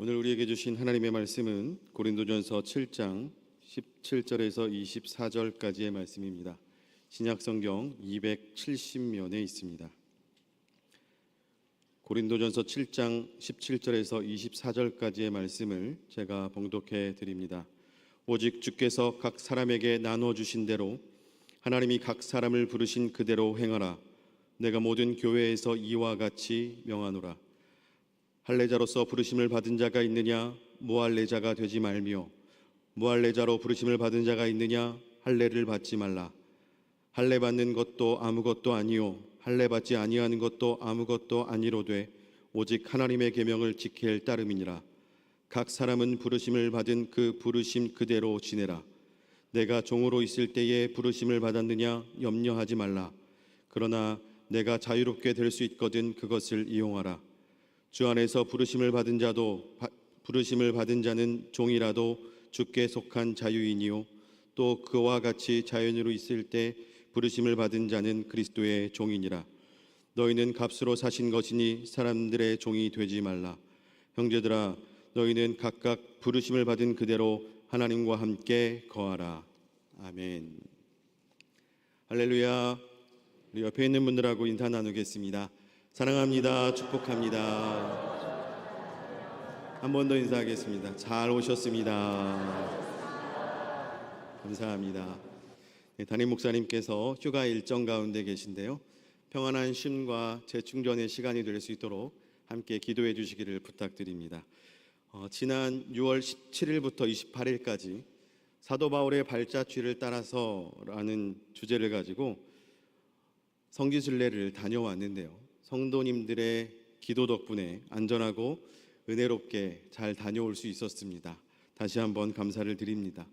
오늘 우리에게 주신 하나님의 말씀은 고린도전서 7장 17절에서 24절까지의 말씀입니다. 신약 성경 270면에 있습니다. 고린도전서 7장 17절에서 24절까지의 말씀을 제가 봉독해 드립니다. 오직 주께서 각 사람에게 나눠 주신 대로 하나님이 각 사람을 부르신 그대로 행하라. 내가 모든 교회에서 이와 같이 명하노라. 할례자로서 부르심을 받은 자가 있느냐? 무할례자가 되지 말며 무할례자로 부르심을 받은 자가 있느냐? 할례를 받지 말라. 할례 받는 것도 아무것도 아니요. 할례 받지 아니하는 것도 아무것도 아니로되 오직 하나님의 계명을 지킬 따름이니라. 각 사람은 부르심을 받은 그 부르심 그대로 지내라. 내가 종으로 있을 때에 부르심을 받았느냐? 염려하지 말라. 그러나 내가 자유롭게 될 수 있거든 그것을 이용하라 주 안에서 부르심을 받은 자도 바- 부르심을 받은 자는 종이라도 주께 속한 자유인이요. 또 그와 같이 자연으로 있을 때 부르심을 받은 자는 그리스도의 종이니라. 너희는 값으로 사신 것이니 사람들의 종이 되지 말라. 형제들아 너희는 각각 부르심을 받은 그대로 하나님과 함께 거하라. 아멘. 할렐루야. 우리 옆에 있는 분들하고 인사 나누겠습니다. 사랑합니다. 축복합니다. 한 번 더 인사하겠습니다. 잘 오셨습니다. 감사합니다. 네, 담임 목사님께서 휴가 일정 가운데 계신데요. 평안한 쉼과 재충전의 시간이 될 수 있도록 함께 기도해 주시기를 부탁드립니다. 어, 지난 6월 17일부터 28일까지 사도 바울의 발자취를 따라서라는 주제를 가지고 성지순례를 다녀왔는데요. 성도님들의 기도 덕분에 안전하고 은혜롭게 잘 다녀올 수 있었습니다. 다시 한번 감사를 드립니다.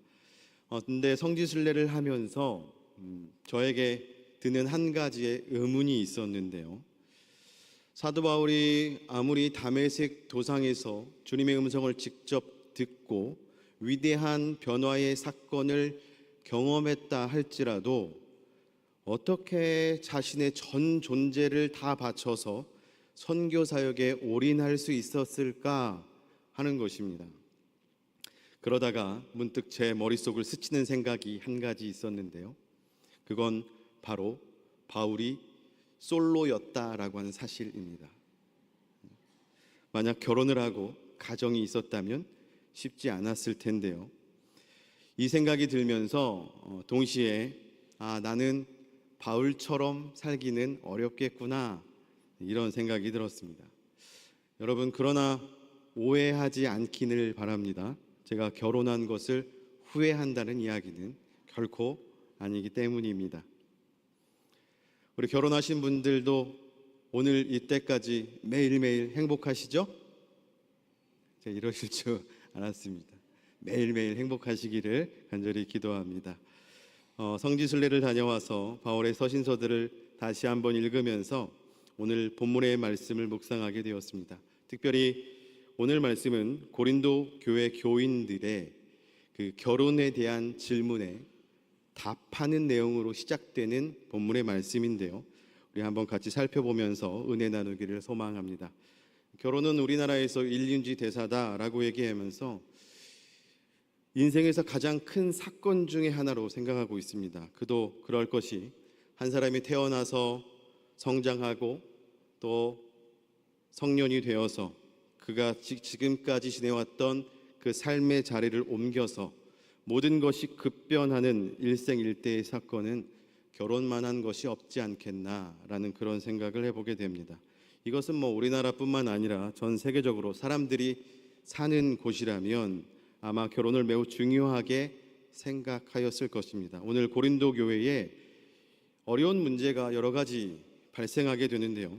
어, 근데 성지순례를 하면서 음, 저에게 드는 한 가지의 의문이 있었는데요. 사도 바울이 아무리 담에색 도상에서 주님의 음성을 직접 듣고 위대한 변화의 사건을 경험했다 할지라도 어떻게 자신의 전 존재를 다 바쳐서 선교 사역에 올인할 수 있었을까 하는 것입니다. 그러다가 문득 제 머릿속을 스치는 생각이 한 가지 있었는데요. 그건 바로 바울이 솔로였다라고 하는 사실입니다. 만약 결혼을 하고 가정이 있었다면 쉽지 않았을 텐데요. 이 생각이 들면서 어, 동시에 아 나는 바울처럼 살기는 어렵겠구나 이런 생각이 들었습니다. 여러분 그러나 오해하지 않기를 바랍니다. 제가 결혼한 것을 후회한다는 이야기는 결코 아니기 때문입니다. 우리 결혼하신 분들도 오늘 이때까지 매일매일 행복하시죠? 이러실 줄 알았습니다. 매일매일 행복하시기를 간절히 기도합니다. 어, 성지순례를 다녀와서 바울의 서신서들을 다시 한번 읽으면서 오늘 본문의 말씀을 묵상하게 되었습니다. 특별히 오늘 말씀은 고린도 교회 교인들의 그 결혼에 대한 질문에 답하는 내용으로 시작되는 본문의 말씀인데요. 우리 한번 같이 살펴보면서 은혜 나누기를 소망합니다. 결혼은 우리나라에서 일륜지 대사다라고 얘기하면서 인생에서 가장 큰 사건 중의 하나로 생각하고 있습니다. 그도 그럴 것이 한 사람이 태어나서 성장하고 또 성년이 되어서 그가 지- 지금까지 지내왔던 그 삶의 자리를 옮겨서 모든 것이 급변하는 일생일대의 사건은 결혼만 한 것이 없지 않겠나라는 그런 생각을 해보게 됩니다. 이것은 뭐 우리나라뿐만 아니라 전 세계적으로 사람들이 사는 곳이라면 아마 결혼을 매우 중요하게 생각하였을 것입니다. 오늘 고린도 교회에 어려운 문제가 여러 가지 발생하게 되는데요.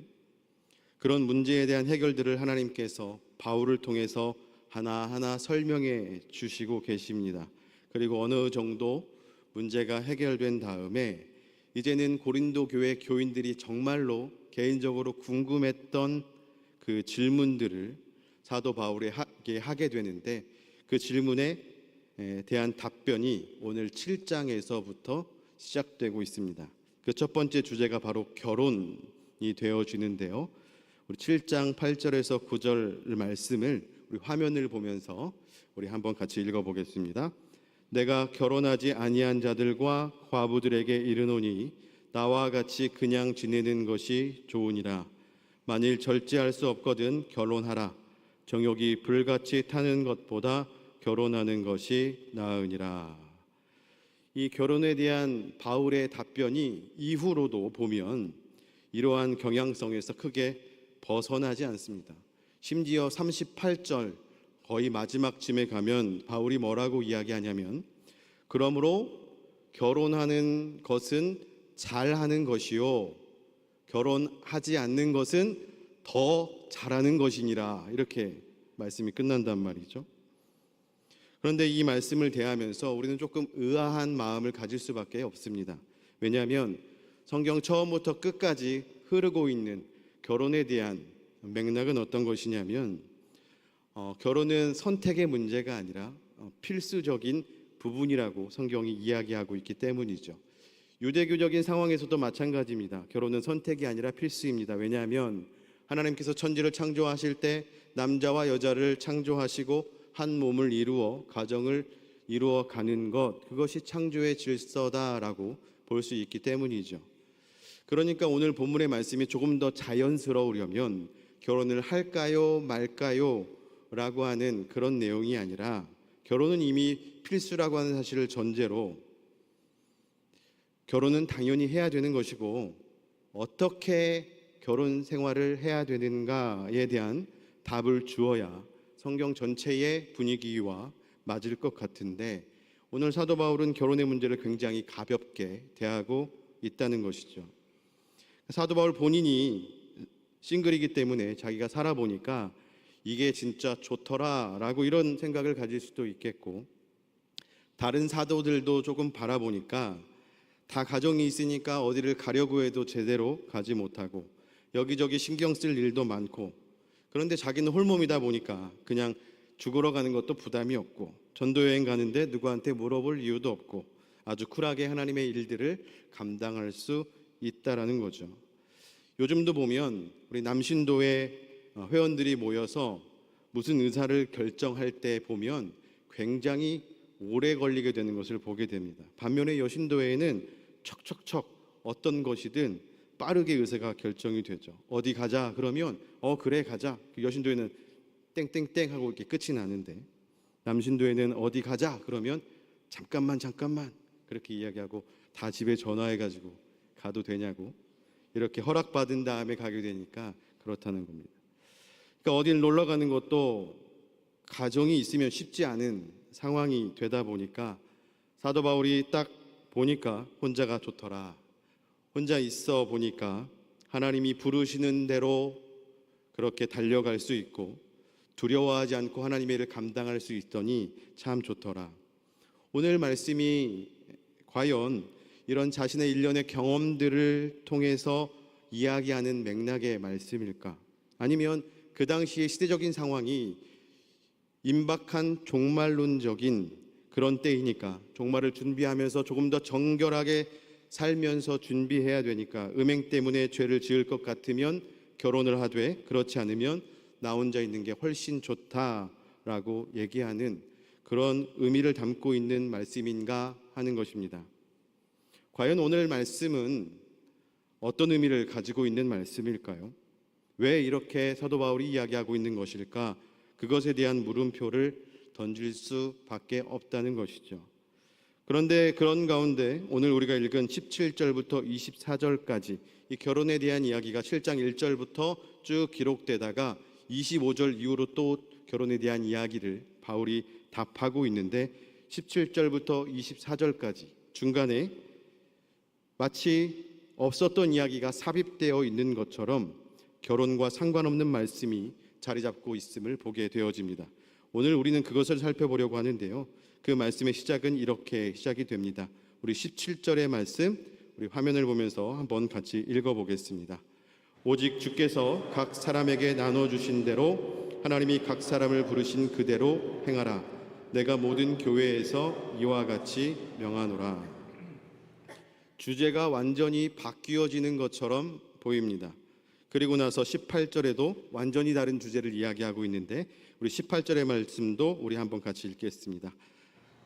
그런 문제에 대한 해결들을 하나님께서 바울을 통해서 하나하나 설명해 주시고 계십니다. 그리고 어느 정도 문제가 해결된 다음에 이제는 고린도 교회 교인들이 정말로 개인적으로 궁금했던 그 질문들을 사도 바울에게 하게 되는데 그 질문에 에, 대한 답변이 오늘 7장에서부터 시작되고 있습니다. 그 첫 번째 주제가 바로 결혼이 되어지는데요. 우리 7장 8절에서 9절 말씀을 우리 화면을 보면서 우리 한번 같이 읽어보겠습니다. 내가 결혼하지 아니한 자들과 과부들에게 이르노니 나와 같이 그냥 지내는 것이 좋으니라. 만일 절제할 수 없거든 결혼하라. 정욕이 불같이 타는 것보다 결혼하는 것이 나으니라. 이 결혼에 대한 바울의 답변이 이후로도 보면 이러한 경향성에서 크게 벗어나지 않습니다. 심지어 38절 거의 마지막쯤에 가면 바울이 뭐라고 이야기하냐면 그러므로 결혼하는 것은 잘하는 것이요 결혼하지 않는 것은 더 잘하는 것이니라 이렇게 말씀이 끝난단 말이죠. 그런데 이 말씀을 대하면서 우리는 조금 의아한 마음을 가질 수밖에 없습니다. 왜냐하면 성경 처음부터 끝까지 흐르고 있는 결혼에 대한 맥락은 어떤 것이냐면 어, 결혼은 선택의 문제가 아니라 어, 필수적인 부분이라고 성경이 이야기하고 있기 때문이죠. 유대교적인 상황에서도 마찬가지입니다. 결혼은 선택이 아니라 필수입니다. 왜냐하면 하나님께서 천지를 창조하실 때 남자와 여자를 창조하시고 한 몸을 이루어 가정을 이루어 가는 것 그것이 창조의 질서다라고 볼 수 있기 때문이죠. 그러니까 오늘 본문의 말씀이 조금 더 자연스러우려면 결혼을 할까요 말까요 라고 하는 그런 내용이 아니라 결혼은 이미 필수라고 하는 사실을 전제로 결혼은 당연히 해야 되는 것이고 어떻게 결혼 생활을 해야 되는가에 대한 답을 주어야 성경 전체의 분위기와 맞을 것 같은데 오늘 사도 바울은 결혼의 문제를 굉장히 가볍게 대하고 있다는 것이죠. 사도 바울 본인이 싱글이기 때문에 자기가 살아보니까 이게 진짜 좋더라라고 이런 생각을 가질 수도 있겠고 다른 사도들도 조금 바라보니까 다 가정이 있으니까 어디를 가려고 해도 제대로 가지 못하고 여기저기 신경 쓸 일도 많고 그런데 자기는 홀몸이다 보니까 그냥 죽으러 가는 것도 부담이 없고 전도 여행 가는데 누구한테 물어볼 이유도 없고 아주 쿨하게 하나님의 일들을 감당할 수 있다라는 거죠. 요즘도 보면 우리 남신도의 어, 회원들이 모여서 무슨 의사를 결정할 때 보면 굉장히 오래 걸리게 되는 것을 보게 됩니다. 반면에 여신도에는 척척척 어떤 것이든 빠르게 의사가 결정이 되죠. 어디 가자 그러면 어 그래 가자. 그 여신도에는 땡땡땡 하고 이렇게 끝이 나는데 남신도에는 어디 가자 그러면 잠깐만 잠깐만 그렇게 이야기하고 다 집에 전화해 가지고 가도 되냐고 이렇게 허락받은 다음에 가게 되니까 그렇다는 겁니다. 그러니까 어딜 놀러 가는 것도 가정이 있으면 쉽지 않은 상황이 되다 보니까 사도 바울이 딱 보니까 혼자가 좋더라. 혼자 있어 보니까 하나님이 부르시는 대로 그렇게 달려갈 수 있고 두려워하지 않고 하나님의 일을 감당할 수 있더니 참 좋더라. 오늘 말씀이 과연 이런 자신의 일련의 경험들을 통해서 이야기하는 맥락의 말씀일까? 아니면 그 당시의 시대적인 상황이 임박한 종말론적인 그런 때이니까 종말을 준비하면서 조금 더 정결하게 살면서 준비해야 되니까 음행 때문에 죄를 지을 것 같으면 결혼을 하되 그렇지 않으면 나 혼자 있는 게 훨씬 좋다라고 얘기하는 그런 의미를 담고 있는 말씀인가 하는 것입니다. 과연 오늘 말씀은 어떤 의미를 가지고 있는 말씀일까요? 왜 이렇게 사도 바울이 이야기하고 있는 것일까? 그것에 대한 물음표를 던질 수밖에 없다는 것이죠. 그런데 그런 가운데 오늘 우리가 읽은 17절부터 24절까지 이 결혼에 대한 이야기가 7장 1절부터 쭉 기록되다가 25절 이후로 또 결혼에 대한 이야기를 바울이 답하고 있는데 17절부터 24절까지 중간에 마치 없었던 이야기가 삽입되어 있는 것처럼 결혼과 상관없는 말씀이 자리 잡고 있음을 보게 되어집니다. 오늘 우리는 그것을 살펴보려고 하는데요. 그 말씀의 시작은 이렇게 시작이 됩니다. 우리 17절의 말씀 우리 화면을 보면서 한번 같이 읽어 보겠습니다. 오직 주께서 각 사람에게 나눠 주신 대로 하나님이 각 사람을 부르신 그대로 행하라. 내가 모든 교회에서 이와 같이 명하노라. 주제가 완전히 바뀌어지는 것처럼 보입니다. 그리고 나서 18절에도 완전히 다른 주제를 이야기하고 있는데 우리 18절의 말씀도 우리 한번 같이 읽겠습니다.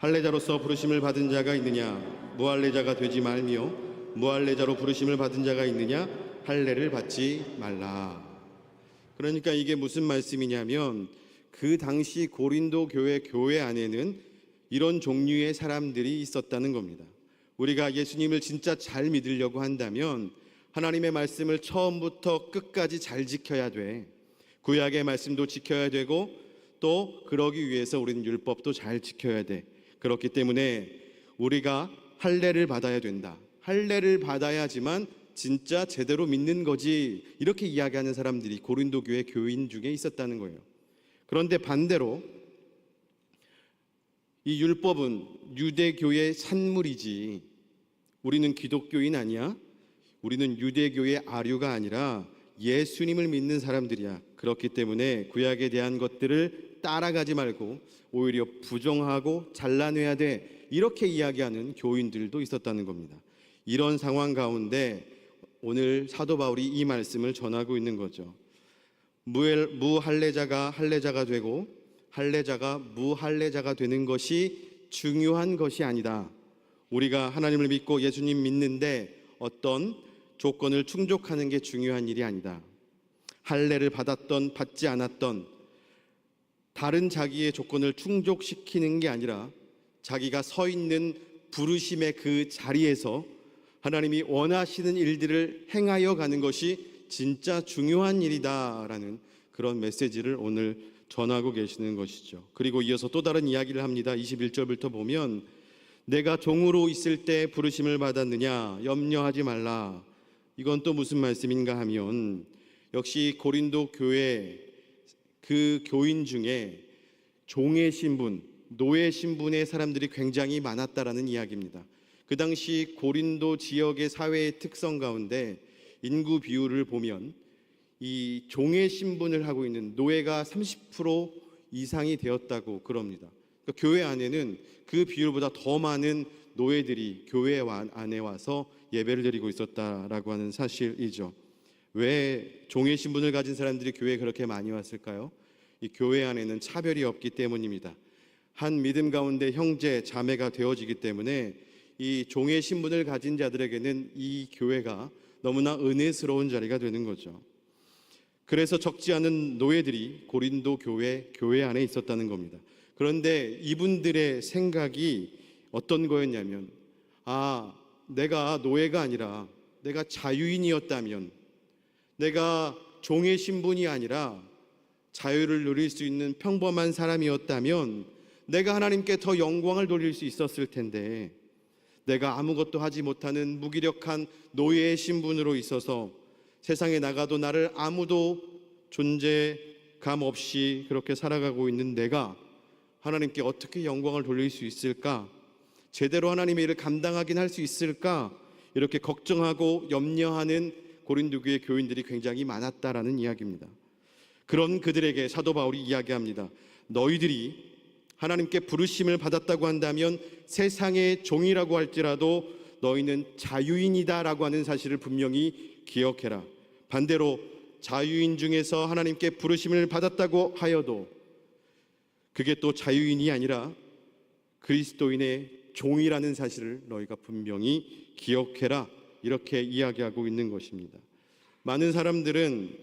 할례자로서 부르심을 받은 자가 있느냐 무할례자가 되지 말며 무할례자로 부르심을 받은 자가 있느냐 할례를 받지 말라. 그러니까 이게 무슨 말씀이냐면 그 당시 고린도 교회 교회 안에는 이런 종류의 사람들이 있었다는 겁니다. 우리가 예수님을 진짜 잘 믿으려고 한다면 하나님의 말씀을 처음부터 끝까지 잘 지켜야 돼. 구약의 말씀도 지켜야 되고 또 그러기 위해서 우리는 율법도 잘 지켜야 돼. 그렇기 때문에 우리가 할례를 받아야 된다. 할례를 받아야지만 진짜 제대로 믿는 거지. 이렇게 이야기하는 사람들이 고린도 교회 교인 중에 있었다는 거예요. 그런데 반대로 이 율법은 유대교의 산물이지. 우리는 기독교인 아니야? 우리는 유대교의 아류가 아니라 예수님을 믿는 사람들이야. 그렇기 때문에 구약에 대한 것들을 따라가지 말고 오히려 부정하고 잘라내야 돼. 이렇게 이야기하는 교인들도 있었다는 겁니다. 이런 상황 가운데 오늘 사도 바울이 이 말씀을 전하고 있는 거죠. 무할례자가 할례자가 되고 할례자가 무할례자가 되는 것이 중요한 것이 아니다. 우리가 하나님을 믿고 예수님 믿는데 어떤 조건을 충족하는 게 중요한 일이 아니다. 할례를 받았던 받지 않았던 다른 자기의 조건을 충족시키는 게 아니라 자기가 서 있는 부르심의 그 자리에서 하나님이 원하시는 일들을 행하여 가는 것이 진짜 중요한 일이다라는 그런 메시지를 오늘 전하고 계시는 것이죠. 그리고 이어서 또 다른 이야기를 합니다. 21절부터 보면 내가 종으로 있을 때 부르심을 받았느냐 염려하지 말라. 이건 또 무슨 말씀인가 하면 역시 고린도 교회 그 교인 중에 종의 신분, 노예 신분의 사람들이 굉장히 많았다라는 이야기입니다. 그 당시 고린도 지역의 사회의 특성 가운데 인구 비율을 보면 이 종의 신분을 하고 있는 노예가 30% 이상이 되었다고 그럽니다. 그러니까 교회 안에는 그 비율보다 더 많은 노예들이 교회 안에 와서 예배를 드리고 있었다라고 하는 사실이죠. 왜 종의 신분을 가진 사람들이 교회에 그렇게 많이 왔을까요? 이 교회 안에는 차별이 없기 때문입니다. 한 믿음 가운데 형제, 자매가 되어지기 때문에 이 종의 신분을 가진 자들에게는 이 교회가 너무나 은혜스러운 자리가 되는 거죠. 그래서 적지 않은 노예들이 고린도 교회 교회 안에 있었다는 겁니다. 그런데 이분들의 생각이 어떤 거였냐면 아, 내가 노예가 아니라 내가 자유인이었다면 내가 종의 신분이 아니라 자유를 누릴 수 있는 평범한 사람이었다면 내가 하나님께 더 영광을 돌릴 수 있었을 텐데 내가 아무것도 하지 못하는 무기력한 노예의 신분으로 있어서 세상에 나가도 나를 아무도 존재감 없이 그렇게 살아가고 있는 내가 하나님께 어떻게 영광을 돌릴 수 있을까? 제대로 하나님의 일을 감당하긴 할 수 있을까? 이렇게 걱정하고 염려하는 고린도 교회 교인들이 굉장히 많았다라는 이야기입니다. 그런 그들에게 사도 바울이 이야기합니다. 너희들이 하나님께 부르심을 받았다고 한다면 세상의 종이라고 할지라도 너희는 자유인이다라고 하는 사실을 분명히 기억해라. 반대로 자유인 중에서 하나님께 부르심을 받았다고 하여도 그게 또 자유인이 아니라 그리스도인의 종이라는 사실을 너희가 분명히 기억해라. 이렇게 이야기하고 있는 것입니다. 많은 사람들은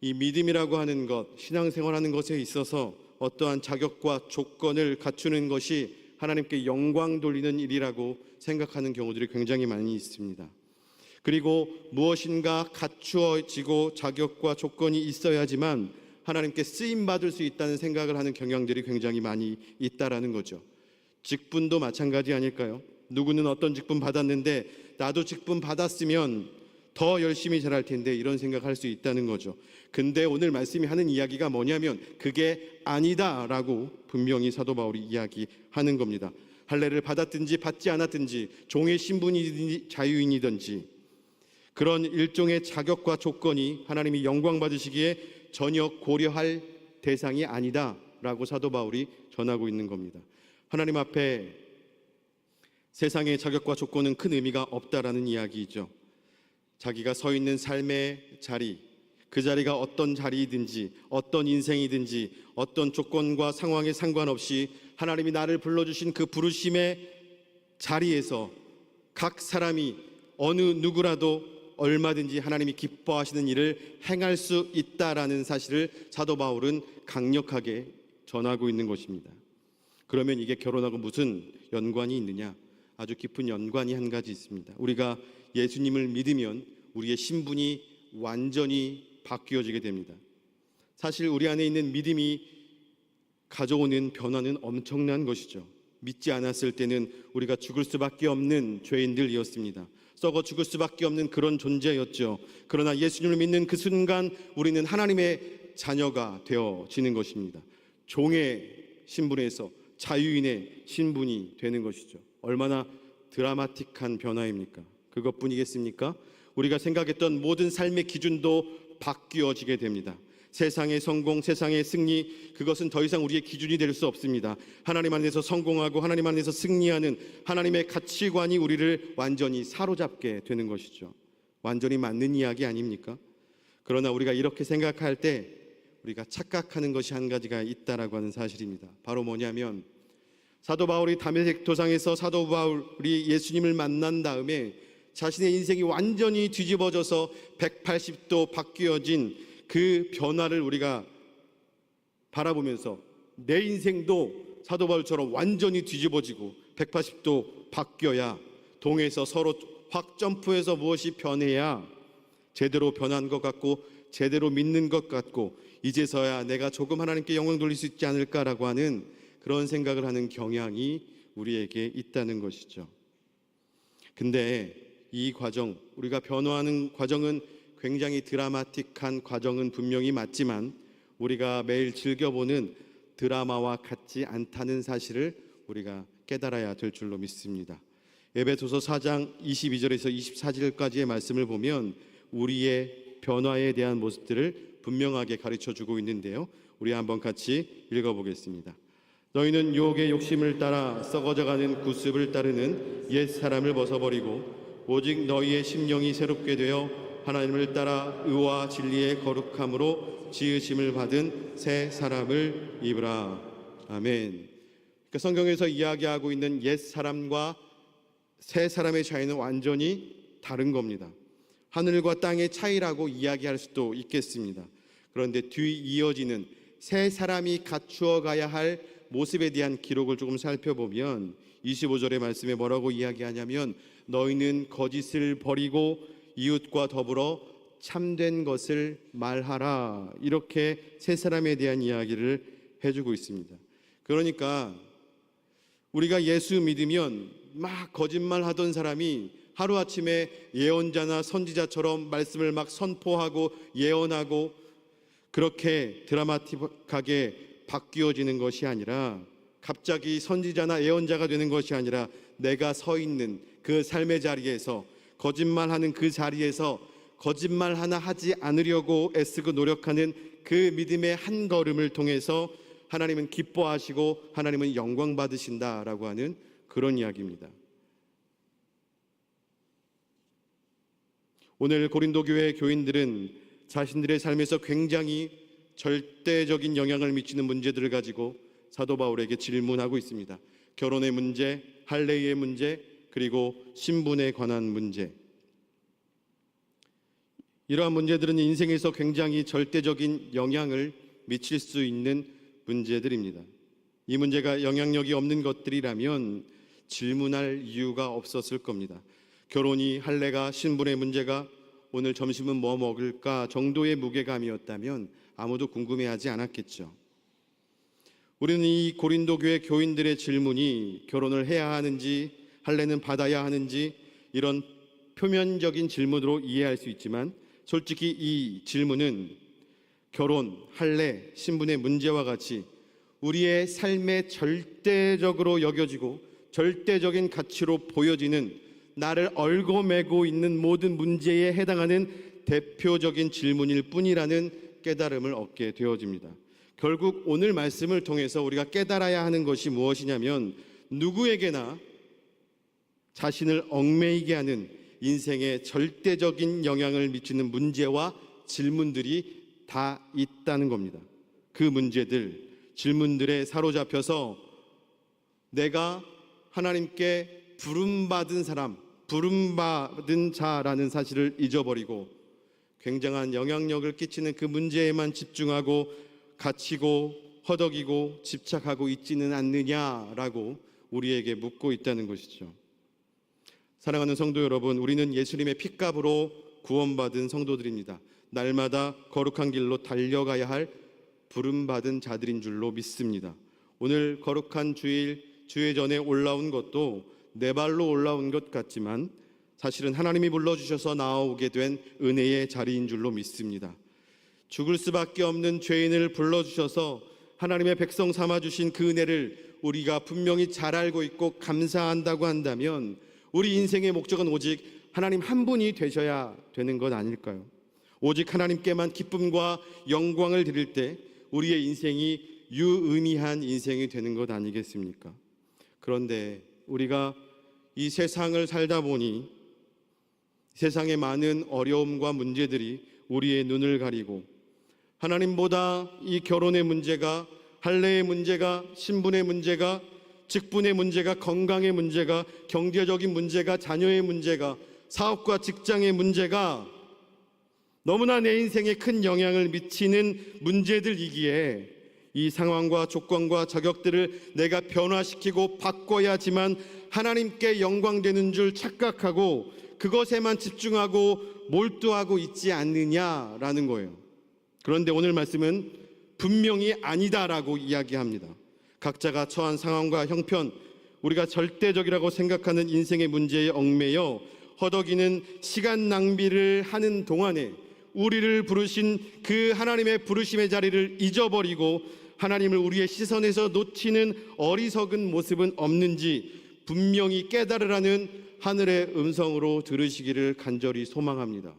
이 믿음이라고 하는 것, 신앙생활하는 것에 있어서 어떠한 자격과 조건을 갖추는 것이 하나님께 영광 돌리는 일이라고 생각하는 경우들이 굉장히 많이 있습니다. 그리고 무엇인가 갖추어지고 자격과 조건이 있어야지만 하나님께 쓰임 받을 수 있다는 생각을 하는 경향들이 굉장히 많이 있다라는 거죠. 직분도 마찬가지 아닐까요? 누구는 어떤 직분 받았는데 나도 직분 받았으면 더 열심히 잘할 텐데 이런 생각할 수 있다는 거죠. 근데 오늘 말씀이 하는 이야기가 뭐냐면 그게 아니다라고 분명히 사도 바울이 이야기하는 겁니다. 할례를 받았든지 받지 않았든지 종의 신분이든지 자유인이든지 그런 일종의 자격과 조건이 하나님이 영광 받으시기에 전혀 고려할 대상이 아니다라고 사도 바울이 전하고 있는 겁니다. 하나님 앞에 세상의 자격과 조건은 큰 의미가 없다라는 이야기이죠. 자기가 서 있는 삶의 자리, 그 자리가 어떤 자리이든지 어떤 인생이든지 어떤 조건과 상황에 상관없이 하나님이 나를 불러주신 그 부르심의 자리에서 각 사람이 어느 누구라도 얼마든지 하나님이 기뻐하시는 일을 행할 수 있다라는 사실을 사도 바울은 강력하게 전하고 있는 것입니다. 그러면 이게 결혼하고 무슨 연관이 있느냐? 아주 깊은 연관이 한 가지 있습니다. 우리가 예수님을 믿으면 우리의 신분이 완전히 바뀌어지게 됩니다. 사실 우리 안에 있는 믿음이 가져오는 변화는 엄청난 것이죠. 믿지 않았을 때는 우리가 죽을 수밖에 없는 죄인들이었습니다. 썩어 죽을 수밖에 없는 그런 존재였죠. 그러나 예수님을 믿는 그 순간 우리는 하나님의 자녀가 되어지는 것입니다. 종의 신분에서 자유인의 신분이 되는 것이죠. 얼마나 드라마틱한 변화입니까? 그것뿐이겠습니까? 우리가 생각했던 모든 삶의 기준도 바뀌어지게 됩니다. 세상의 성공, 세상의 승리, 그것은 더 이상 우리의 기준이 될 수 없습니다. 하나님 안에서 성공하고 하나님 안에서 승리하는 하나님의 가치관이 우리를 완전히 사로잡게 되는 것이죠. 완전히 맞는 이야기 아닙니까? 그러나 우리가 이렇게 생각할 때 우리가 착각하는 것이 한 가지가 있다라고 하는 사실입니다. 바로 뭐냐면 사도 바울이 다메섹 도상에서 사도 바울이 예수님을 만난 다음에 자신의 인생이 완전히 뒤집어져서 180도 바뀌어진 그 변화를 우리가 바라보면서 내 인생도 사도 바울처럼 완전히 뒤집어지고 180도 바뀌어야 동에서 서로 확 점프해서 무엇이 변해야 제대로 변한 것 같고 제대로 믿는 것 같고 이제서야 내가 조금 하나님께 영광 돌릴 수 있지 않을까라고 하는 그런 생각을 하는 경향이 우리에게 있다는 것이죠. 근데 이 과정, 우리가 변화하는 과정은 굉장히 드라마틱한 과정은 분명히 맞지만 우리가 매일 즐겨보는 드라마와 같지 않다는 사실을 우리가 깨달아야 될 줄로 믿습니다. 에베소서 4장 22절에서 24절까지의 말씀을 보면 우리의 변화에 대한 모습들을 분명하게 가르쳐 주고 있는데요. 우리 한번 같이 읽어 보겠습니다. 너희는 유혹의 욕심을 따라 썩어져가는 구습을 따르는 옛 사람을 벗어버리고 오직 너희의 심령이 새롭게 되어 하나님을 따라 의와 진리의 거룩함으로 지으심을 받은 새 사람을 입으라. 아멘. 그러니까 성경에서 이야기하고 있는 옛 사람과 새 사람의 차이는 완전히 다른 겁니다. 하늘과 땅의 차이라고 이야기할 수도 있겠습니다. 그런데 뒤 이어지는 새 사람이 갖추어 가야 할 모습에 대한 기록을 조금 살펴보면 25절의 말씀에 뭐라고 이야기하냐면 너희는 거짓을 버리고 이웃과 더불어 참된 것을 말하라 이렇게 새 사람에 대한 이야기를 해주고 있습니다. 그러니까 우리가 예수 믿으면 막 거짓말 하던 사람이 하루아침에 예언자나 선지자처럼 말씀을 막 선포하고 예언하고 그렇게 드라마틱하게 바뀌어지는 것이 아니라 갑자기 선지자나 예언자가 되는 것이 아니라 내가 서 있는 그 삶의 자리에서 거짓말하는 그 자리에서 거짓말 하나 하지 않으려고 애쓰고 노력하는 그 믿음의 한 걸음을 통해서 하나님은 기뻐하시고 하나님은 영광 받으신다라고 하는 그런 이야기입니다. 오늘 고린도 교회 교인들은 자신들의 삶에서 굉장히 절대적인 영향을 미치는 문제들을 가지고 사도 바울에게 질문하고 있습니다. 결혼의 문제, 할례의 문제, 그리고 신분에 관한 문제. 이러한 문제들은 인생에서 굉장히 절대적인 영향을 미칠 수 있는 문제들입니다. 이 문제가 영향력이 없는 것들이라면 질문할 이유가 없었을 겁니다. 결혼이 할례가 신분의 문제가 오늘 점심은 뭐 먹을까 정도의 무게감이었다면 아무도 궁금해하지 않았겠죠. 우리는 이 고린도 교회 교인들의 질문이 결혼을 해야 하는지 할례는 받아야 하는지 이런 표면적인 질문으로 이해할 수 있지만 솔직히 이 질문은 결혼, 할례, 신분의 문제와 같이 우리의 삶에 절대적으로 여겨지고 절대적인 가치로 보여지는 나를 얽어매고 있는 모든 문제에 해당하는 대표적인 질문일 뿐이라는 깨달음을 얻게 되어집니다. 결국 오늘 말씀을 통해서 우리가 깨달아야 하는 것이 무엇이냐면 누구에게나 자신을 얽매이게 하는 인생에 절대적인 영향을 미치는 문제와 질문들이 다 있다는 겁니다. 그 문제들, 질문들에 사로잡혀서 내가 하나님께 부름받은 사람, 부름받은 자라는 사실을 잊어버리고 굉장한 영향력을 끼치는 그 문제에만 집중하고 갇히고 허덕이고 집착하고 있지는 않느냐라고 우리에게 묻고 있다는 것이죠. 사랑하는 성도 여러분, 우리는 예수님의 피값으로 구원받은 성도들입니다. 날마다 거룩한 길로 달려가야 할 부름받은 자들인 줄로 믿습니다. 오늘 거룩한 주일 주회 전에 올라온 것도 내 발로 올라온 것 같지만 사실은 하나님이 불러주셔서 나오게 된 은혜의 자리인 줄로 믿습니다. 죽을 수밖에 없는 죄인을 불러주셔서 하나님의 백성 삼아주신 그 은혜를 우리가 분명히 잘 알고 있고 감사한다고 한다면 우리 인생의 목적은 오직 하나님 한 분이 되셔야 되는 것 아닐까요? 오직 하나님께만 기쁨과 영광을 드릴 때 우리의 인생이 유의미한 인생이 되는 것 아니겠습니까? 그런데 우리가 이 세상을 살다 보니 세상의 많은 어려움과 문제들이 우리의 눈을 가리고 하나님보다 이 결혼의 문제가 할례의 문제가 신분의 문제가 직분의 문제가 건강의 문제가 경제적인 문제가 자녀의 문제가 사업과 직장의 문제가 너무나 내 인생에 큰 영향을 미치는 문제들이기에 이 상황과 조건과 자격들을 내가 변화시키고 바꿔야지만 하나님께 영광되는 줄 착각하고 그것에만 집중하고 몰두하고 있지 않느냐라는 거예요. 그런데 오늘 말씀은 분명히 아니다라고 이야기합니다. 각자가 처한 상황과 형편, 우리가 절대적이라고 생각하는 인생의 문제에 얽매여 허덕이는 시간 낭비를 하는 동안에 우리를 부르신 그 하나님의 부르심의 자리를 잊어버리고 하나님을 우리의 시선에서 놓치는 어리석은 모습은 없는지 분명히 깨달으라는 하늘의 음성으로 들으시기를 간절히 소망합니다.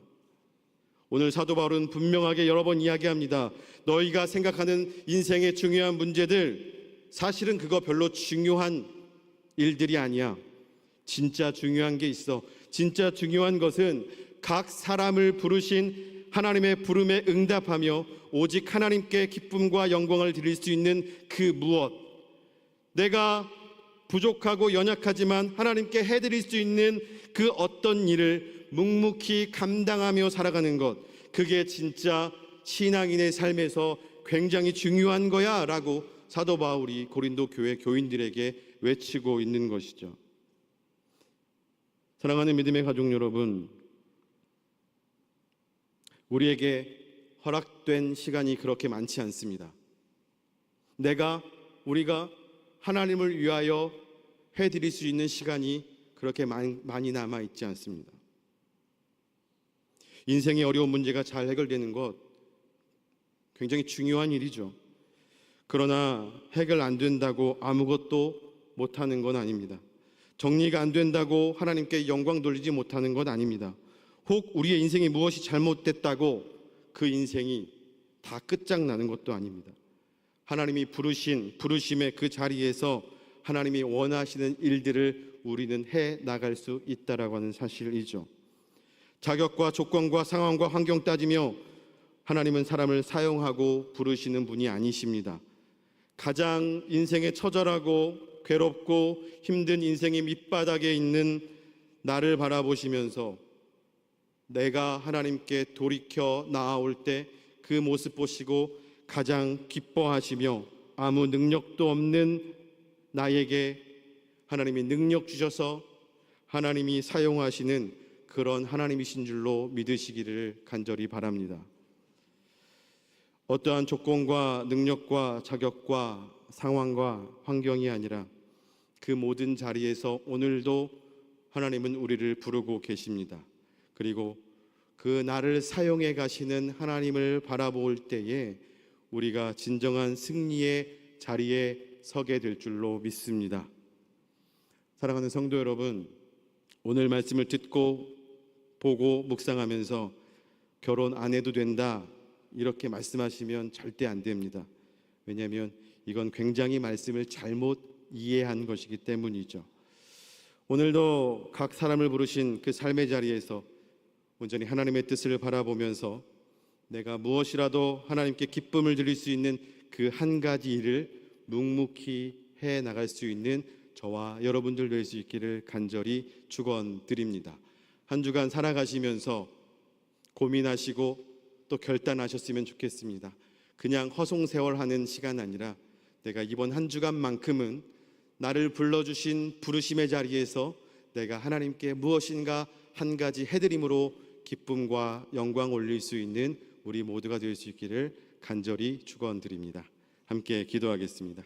오늘 사도 바울은 분명하게 여러 번 이야기합니다. 너희가 생각하는 인생의 중요한 문제들 사실은 그거 별로 중요한 일들이 아니야. 진짜 중요한 게 있어. 진짜 중요한 것은 각 사람을 부르신 하나님의 부름에 응답하며 오직 하나님께 기쁨과 영광을 드릴 수 있는 그 무엇. 내가 부족하고 연약하지만 하나님께 해드릴 수 있는 그 어떤 일을 묵묵히 감당하며 살아가는 것. 그게 진짜 신앙인의 삶에서 굉장히 중요한 거야 라고 사도 바울이 고린도 교회 교인들에게 외치고 있는 것이죠. 사랑하는 믿음의 가족 여러분, 우리에게 허락된 시간이 그렇게 많지 않습니다. 내가 우리가 하나님을 위하여 해드릴 수 있는 시간이 그렇게 많이 남아 있지 않습니다. 인생의 어려운 문제가 잘 해결되는 것 굉장히 중요한 일이죠. 그러나 해결 안 된다고 아무것도 못하는 건 아닙니다. 정리가 안 된다고 하나님께 영광 돌리지 못하는 건 아닙니다. 혹 우리의 인생이 무엇이 잘못됐다고 그 인생이 다 끝장나는 것도 아닙니다. 하나님이 부르신 부르심의 그 자리에서 하나님이 원하시는 일들을 우리는 해 나갈 수 있다라고 하는 사실이죠. 자격과 조건과 상황과 환경 따지며 하나님은 사람을 사용하고 부르시는 분이 아니십니다. 가장 인생에 처절하고 괴롭고 힘든 인생의 밑바닥에 있는 나를 바라보시면서 내가 하나님께 돌이켜 나아올 때 그 모습 보시고 가장 기뻐하시며 아무 능력도 없는 나에게 하나님이 능력 주셔서 하나님이 사용하시는 그런 하나님이신 줄로 믿으시기를 간절히 바랍니다. 어떠한 조건과 능력과 자격과 상황과 환경이 아니라 그 모든 자리에서 오늘도 하나님은 우리를 부르고 계십니다. 그리고 그 나를 사용해 가시는 하나님을 바라볼 때에 우리가 진정한 승리의 자리에 서게 될 줄로 믿습니다. 사랑하는 성도 여러분, 오늘 말씀을 듣고 보고 묵상하면서 결혼 안 해도 된다 이렇게 말씀하시면 절대 안 됩니다. 왜냐하면 이건 굉장히 말씀을 잘못 이해한 것이기 때문이죠. 오늘도 각 사람을 부르신 그 삶의 자리에서 온전히 하나님의 뜻을 바라보면서 내가 무엇이라도 하나님께 기쁨을 드릴 수 있는 그 한 가지 일을 묵묵히 해 나갈 수 있는 저와 여러분들 될 수 있기를 간절히 축원드립니다. 한 주간 살아가시면서 고민하시고 또 결단하셨으면 좋겠습니다. 그냥 허송세월하는 시간 아니라 내가 이번 한 주간만큼은 나를 불러주신 부르심의 자리에서 내가 하나님께 무엇인가 한 가지 해드림으로 기쁨과 영광 올릴 수 있는 우리 모두가 될 수 있기를 간절히 축원드립니다. 함께 기도하겠습니다.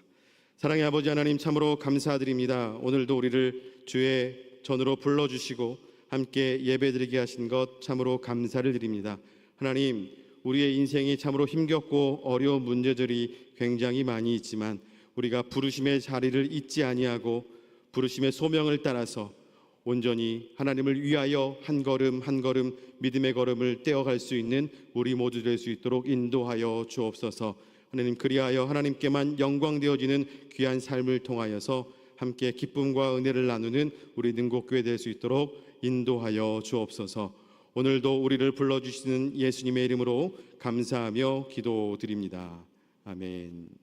사랑의 아버지 하나님 참으로 감사드립니다. 오늘도 우리를 주의 전으로 불러 주시고 함께 예배드리게 하신 것 참으로 감사를 드립니다. 하나님 우리의 인생이 참으로 힘겹고 어려운 문제들이 굉장히 많이 있지만 우리가 부르심의 자리를 잊지 아니하고 부르심의 소명을 따라서 온전히 하나님을 위하여 한 걸음 한 걸음 믿음의 걸음을 떼어갈 수 있는 우리 모두 될 수 있도록 인도하여 주옵소서. 하나님 그리하여 하나님께만 영광 되어지는 귀한 삶을 통하여서 함께 기쁨과 은혜를 나누는 우리 능곡교회 될 수 있도록 인도하여 주옵소서. 오늘도 우리를 불러 주시는 예수님의 이름으로 감사하며 기도드립니다. 아멘.